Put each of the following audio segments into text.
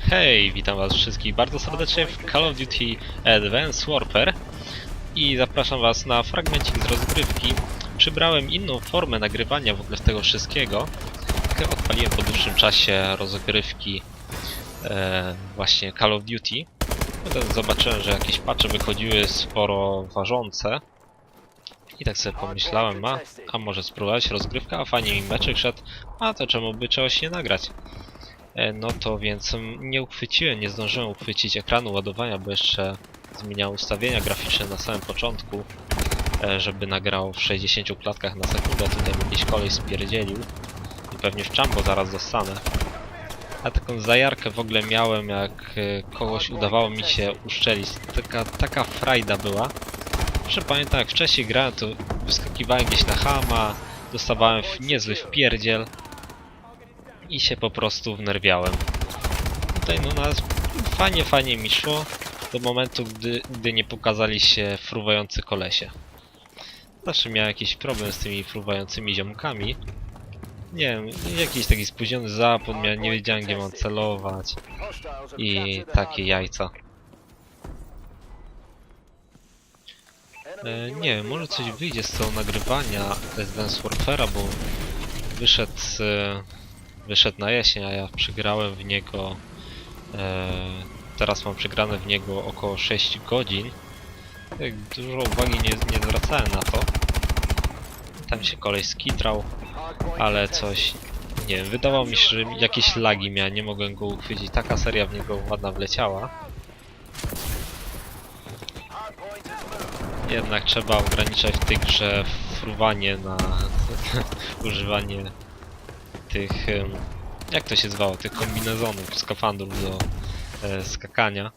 Hej, witam was wszystkich bardzo serdecznie w Call of Duty Advanced Warfare i zapraszam was na fragmencik z rozgrywki. Przybrałem inną formę nagrywania w ogóle tego wszystkiego. Odpaliłem po dłuższym czasie rozgrywki e, właśnie Call of Duty. Potem zobaczyłem, że jakieś patche wychodziły sporo ważące. I tak sobie pomyślałem, a, a może spróbować rozgrywka, a fajnie mi meczek szedł, a to czemu by czegoś nie nagrać. E, No to więc nie uchwyciłem, nie zdążyłem uchwycić ekranu ładowania, bo jeszcze zmieniałem ustawienia graficzne na samym początku, e, żeby nagrał w 60 klatkach na sekundę, tutaj jakiś kolej spierdzielił i pewnie w czambo zaraz dostanę. A taką zajarkę w ogóle miałem, jak e, kogoś udawało mi się uszczelić. Taka, taka frajda była. Że pamiętam jak wcześniej grałem, to wyskakiwałem gdzieś na hama, dostawałem niezły wpierdziel i się po prostu wnerwiałem. Tutaj no nas fajnie, fajnie mi szło do momentu, gdy, gdy nie pokazali się fruwający kolesie. Zawsze miałem jakiś problem z tymi fruwającymi ziomkami. Nie wiem, jakiś taki spóźniony zapłon miałem, nie wiedziałem gdzie mam celować i takie jajca. E, nie może coś wyjdzie z tego nagrywania Advanced Warfare'a, bo wyszedł, e, wyszedł na jesień, a ja przegrałem w niego e, teraz mam przegrane w niego około 6 godzin. Tak dużo uwagi nie, nie zwracałem na to. Tam się kolej skitrał, ale coś, nie wiem, wydawało mi się, że jakieś lagi miałem, nie mogłem go uchwycić. Taka seria w niego ładna wleciała. Jednak trzeba ograniczać w tej grze fruwanie na używanie tych, jak to się zwało, tych kombinezonów, skafandrów do e, skakania.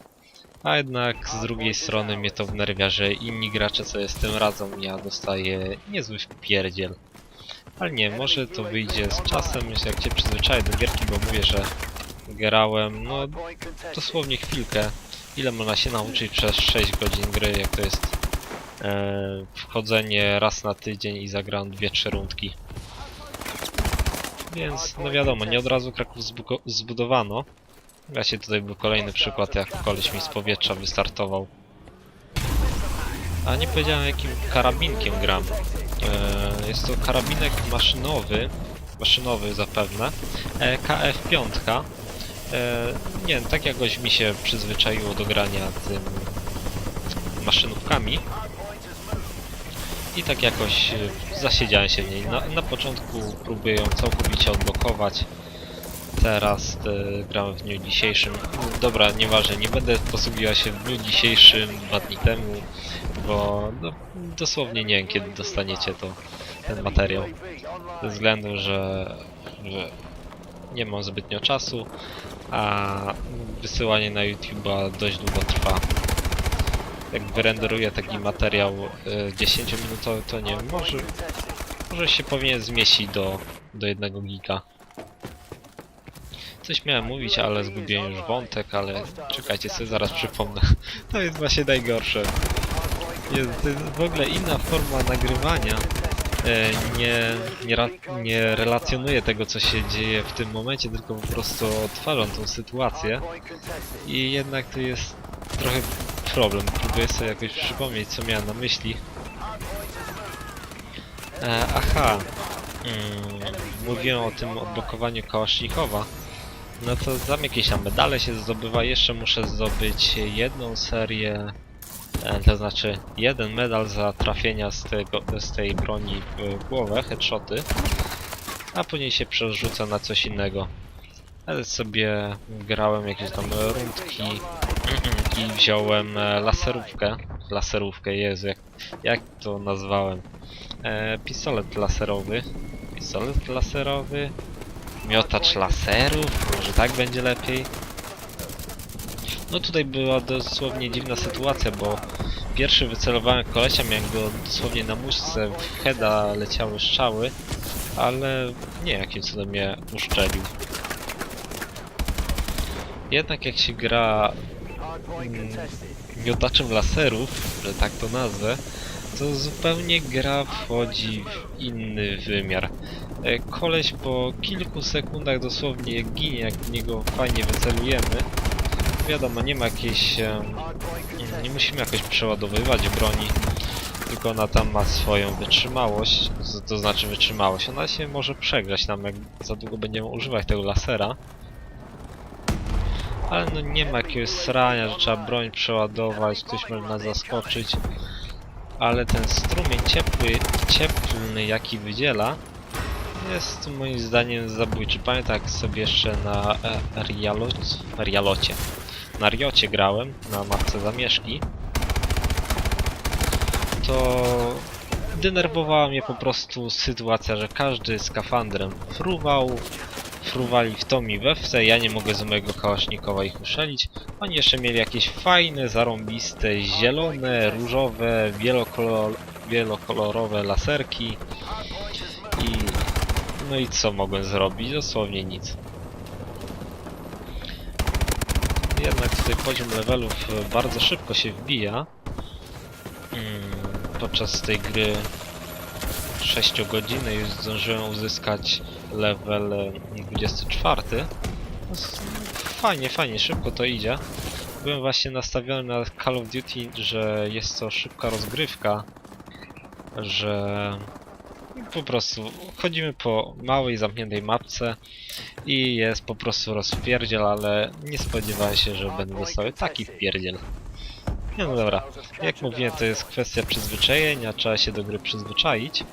A jednak z drugiej strony mnie to wnerwia, że inni gracze sobie z tym radzą, ja dostaję niezły wpierdziel. Ale nie, może to wyjdzie z czasem, jak się przyzwyczaję do gierki, bo mówię, że grałem, no dosłownie chwilkę. Ile można się nauczyć przez 6 godzin gry, jak to jest e, wchodzenie raz na tydzień i zagram 2-3 rundki. Więc no wiadomo, nie od razu Kraków zbudowano. Właśnie tutaj był kolejny przykład, jak koleś mi z powietrza wystartował. A nie powiedziałem jakim karabinkiem gram. E, jest to karabinek maszynowy, maszynowy zapewne, e, KF5. E, nie wiem, tak jakoś mi się przyzwyczaiło do grania tym maszynówkami. I tak jakoś e, zasiedziałem się w niej. Na, na początku próbuję ją całkowicie odblokować. Teraz e, gram w dniu dzisiejszym. Dobra, nieważne, nie będę posługiwał się w dniu dzisiejszym, dwa dni temu, bo no, dosłownie nie wiem kiedy dostaniecie to, ten materiał. Ze względu, że, że nie mam zbytnio czasu, a wysyłanie na YouTube'a dość długo trwa. Jak wyrenderuję taki materiał y, 10 minutowy, to nie wiem, może, może się powinien zmieścić do, do jednego giga. Coś miałem mówić, ale zgubiłem już wątek, ale czekajcie sobie, zaraz przypomnę. To jest właśnie najgorsze. Jest, to jest w ogóle inna forma nagrywania. E, nie, nie, nie relacjonuję tego, co się dzieje w tym momencie, tylko po prostu odtwarzam tą sytuację. I jednak to jest trochę problem. Próbuję sobie jakoś przypomnieć, co miałem na myśli. E, aha. Mm, mówiłem o tym odblokowaniu Kałasznikowa. No to tam jakieś tam medale się zdobywa. Jeszcze muszę zdobyć jedną serię, e, to znaczy jeden medal za trafienia z, tego, z tej broni w głowę, headshoty. A później się przerzuca na coś innego. Ale sobie grałem jakieś tam rundki i wziąłem e, laserówkę. Laserówkę, Jezu, jak, jak to nazwałem? E, pistolet laserowy. Pistolet laserowy. Miotacz laserów, może tak będzie lepiej. No tutaj była dosłownie dziwna sytuacja, bo pierwszy wycelowałem kolesia, miałem go dosłownie na muszce, w heada leciały strzały, ale nie jakim cudem mnie uszczelił. Jednak jak się gra miotaczem laserów, że tak to nazwę, to zupełnie gra wchodzi w inny wymiar. E, Koleś po kilku sekundach dosłownie ginie, jak w niego fajnie wycelujemy. Wiadomo, nie ma jakiejś... nie- musimy jakoś przeładowywać broni, tylko ona tam ma swoją wytrzymałość, to znaczy wytrzymałość. Ona się może przegrzać nam, jak za długo będziemy używać tego lasera. Ale no nie ma jakiegoś srania, że trzeba broń przeładować, ktoś może nas zaskoczyć. Ale ten strumień ciepły, cieplny jaki wydziela, jest moim zdaniem zabójczy. Pamiętam jak sobie jeszcze na e, Rialocie, na Riocie grałem, na mapce zamieszki, to denerwowała mnie po prostu sytuacja, że każdy skafandrem fruwał, fruwali w to mi we wce, ja nie mogę z mojego kałasznikowa ich uszelić. Oni jeszcze mieli jakieś fajne, zarąbiste, zielone, różowe, wielokolor, wielokolorowe laserki i no i co mogłem zrobić? Dosłownie nic. Jednak tutaj poziom levelów bardzo szybko się wbija. Mm, Podczas tej gry 6 godziny już zdążyłem uzyskać level e, 24. No, s- Fajnie, fajnie, szybko to idzie. Byłem właśnie nastawiony na Call of Duty, że jest to szybka rozgrywka, że po prostu chodzimy po małej, zamkniętej mapce i jest po prostu rozpierdziel, ale nie spodziewałem się, że będę dostał taki wpierdziel. Nie no dobra, jak mówiłem, to jest kwestia przyzwyczajenia, trzeba się do gry przyzwyczaić.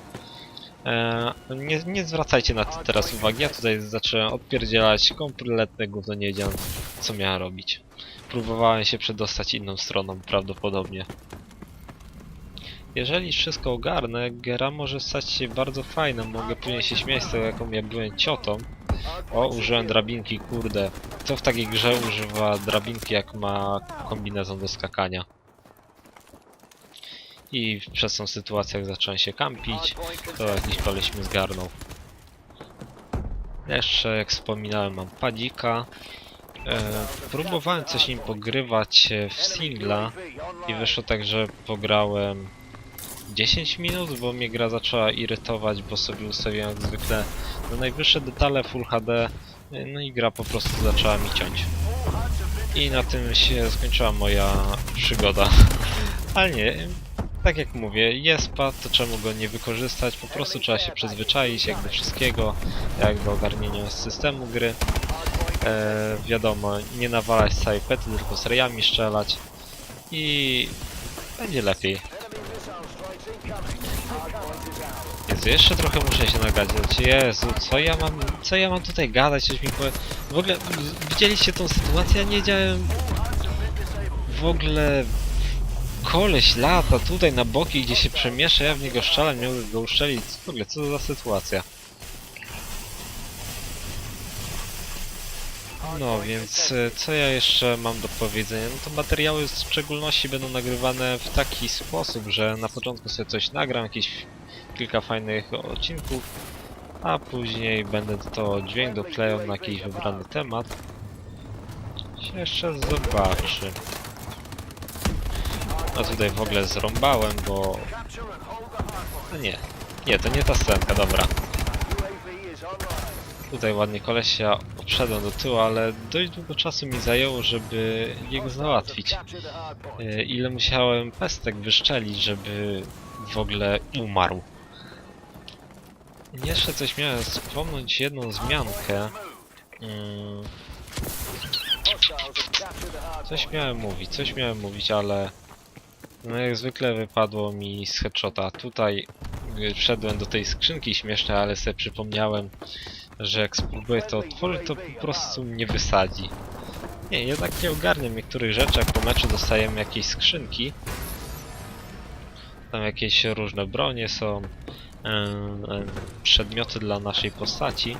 Eee, nie, nie zwracajcie na to teraz uwagi, ja tutaj zacząłem odpierdzielać kompletne gówno, nie wiedziałem co miałem robić. Próbowałem się przedostać inną stroną prawdopodobnie. Jeżeli wszystko ogarnę, gra może stać się bardzo fajna, mogę później się śmiać z tego jaką ja byłem ciotą. O, użyłem drabinki, kurde. Kto w takiej grze używa drabinki jak ma kombinezon do skakania? I przez tą sytuację jak zacząłem się kampić, to jakiś koleś mnie zgarnął. Jeszcze jak wspominałem mam padzika. E, próbowałem coś nim pogrywać e, w singla i wyszło tak, że pograłem 10 minut, bo mnie gra zaczęła irytować, bo sobie ustawiłem jak zwykle na najwyższe detale Full HD, y, no i gra po prostu zaczęła mi ciąć. I na tym się skończyła moja przygoda. Ale nie, tak jak mówię, jest pad, to czemu go nie wykorzystać, po prostu trzeba się przyzwyczaić jak do wszystkiego, jak do ogarnienia systemu gry. E, wiadomo, nie nawalać z tylko seriami strzelać i będzie lepiej. Jezu, jeszcze trochę muszę się nagadać. Jezu, co ja mam, co ja mam tutaj gadać, coś mi powie... W ogóle, widzieliście tą sytuację? Ja nie wiedziałem... W ogóle... Koleś lata tutaj na boki, gdzie się przemiesza, ja w niego nie mogę go uszczelić. W ogóle, co to za sytuacja? No, więc e, co ja jeszcze mam do powiedzenia? No to materiały w szczególności będą nagrywane w taki sposób, że na początku sobie coś nagram, jakieś kilka fajnych odcinków, a później będę to dźwięk doklejał na jakiś wybrany temat. Się jeszcze zobaczy. A tutaj w ogóle zrąbałem, bo... No nie, nie, to nie ta scenka, dobra. Tutaj ładnie kolesia odszedłem do tyłu, ale dość długo czasu mi zajęło, żeby jego załatwić. E, Ile musiałem pestek wyszczelić, żeby w ogóle umarł. Jeszcze coś miałem wspomnieć, jedną zmiankę. Mm, coś miałem mówić, coś miałem mówić, ale no jak zwykle wypadło mi z headshota. Tutaj wszedłem do tej skrzynki śmiesznej, ale sobie przypomniałem, że jak spróbuję to otworzyć, to po prostu mnie wysadzi. Nie, jednak nie ogarniam niektórych rzeczy, jak po meczu dostajemy jakieś skrzynki. Tam jakieś różne bronie są, em, em, przedmioty dla naszej postaci.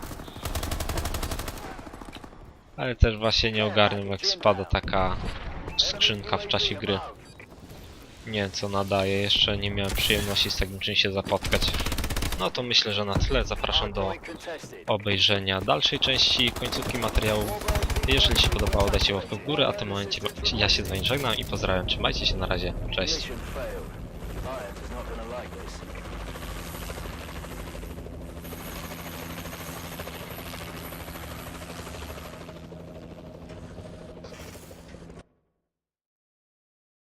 Ale też właśnie nie ogarniam, jak spada taka skrzynka w czasie gry. Nie co nadaje, jeszcze nie miałem przyjemności z takim czymś się zapotkać. No to myślę, że na tyle. Zapraszam do obejrzenia dalszej części końcówki materiału. Jeżeli się podobało, dajcie łapkę w górę, a w tym momencie ja się z wami żegnam i pozdrawiam. Trzymajcie się, na razie. Cześć.